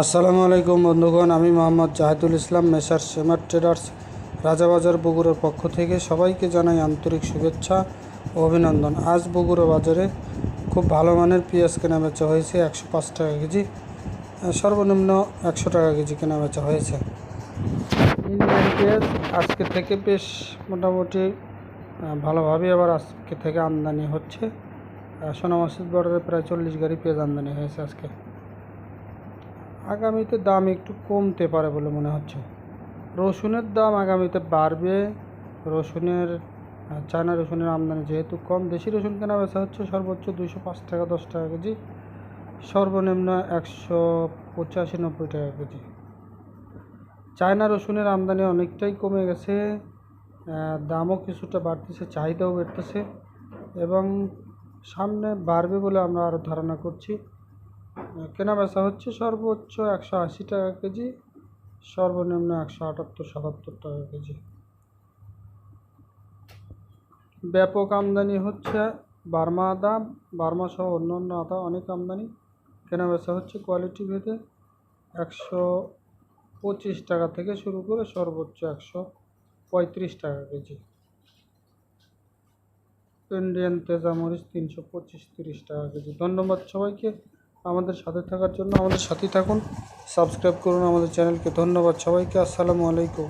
আসসালামু আলাইকুম বন্ধুগণ আমি মোহাম্মদ জাহিদুল ইসলাম মেসার সেমার ট্রেডার্স রাজাবাজার বগুড়ার পক্ষ থেকে সবাইকে জানাই আন্তরিক শুভেচ্ছা ও অভিনন্দন। আজ বগুড়া বাজারে খুব ভালো মানের পেঁয়াজ কেনা বেচা হয়েছে একশো পাঁচ টাকা কেজি সর্বনিম্ন একশো টাকা কেজি কেনা বেচা হয়েছে। ইন্ডিয়ান পেঁয়াজ আজকে থেকে বেশ মোটামুটি ভালোভাবে আবার আজকে থেকে আমদানি হচ্ছে। আহ, সোনা মসজিদ বর্ডারে প্রায় চল্লিশ গাড়ি পেঁয়াজ আমদানি হয়েছে আজকে। আগামীতে দাম একটু কমতে পারে বলে মনে হচ্ছে। রসুনের দাম আগামীতে বাড়বে। রসুনের চায়না রসুনের আমদানি যেহেতু কম, দেশি রসুন কেনা বেচা হচ্ছে সর্বোচ্চ দুশো পাঁচ টাকা, দশ টাকা কেজি। সর্বনিম্ন একশো পঁচাশি নব্বই টাকা কেজি। চায়না রসুনের আমদানি অনেকটাই কমে গেছে। দামও কিছুটা বাড়তেছে, চাহিদাও বাড়তেছে এবং সামনে বাড়বে বলে আমরা আরও ধারণা করছি। কেনা বেচা হচ্ছে সর্বোচ্চ একশো আশি টাকা কেজি, সর্বনিম্ন একশো আটাত্তর, সাতাত্তর টাকা কেজি। ব্যাপক আমদানি হচ্ছে বার্মা আদা বার্মা সহ অন্য অন্য আদা অনেক আমদানি। কেনা বেচা হচ্ছে কোয়ালিটি ভেদে একশো পঁচিশ টাকা থেকে শুরু করে সর্বোচ্চ একশো পঁয়ত্রিশ টাকা কেজি। ইন্ডিয়ান তেজামরিচ তিনশো পঁচিশ, তিরিশ টাকা কেজি। ধন্যবাদ সবাইকে। আমাদের সাথে থাকার জন্য আমাদের সাথেই থাকুন। সাবস্ক্রাইব করুন আমাদের চ্যানেলকে। ধন্যবাদ সবাইকে। আসসালামু আলাইকুম।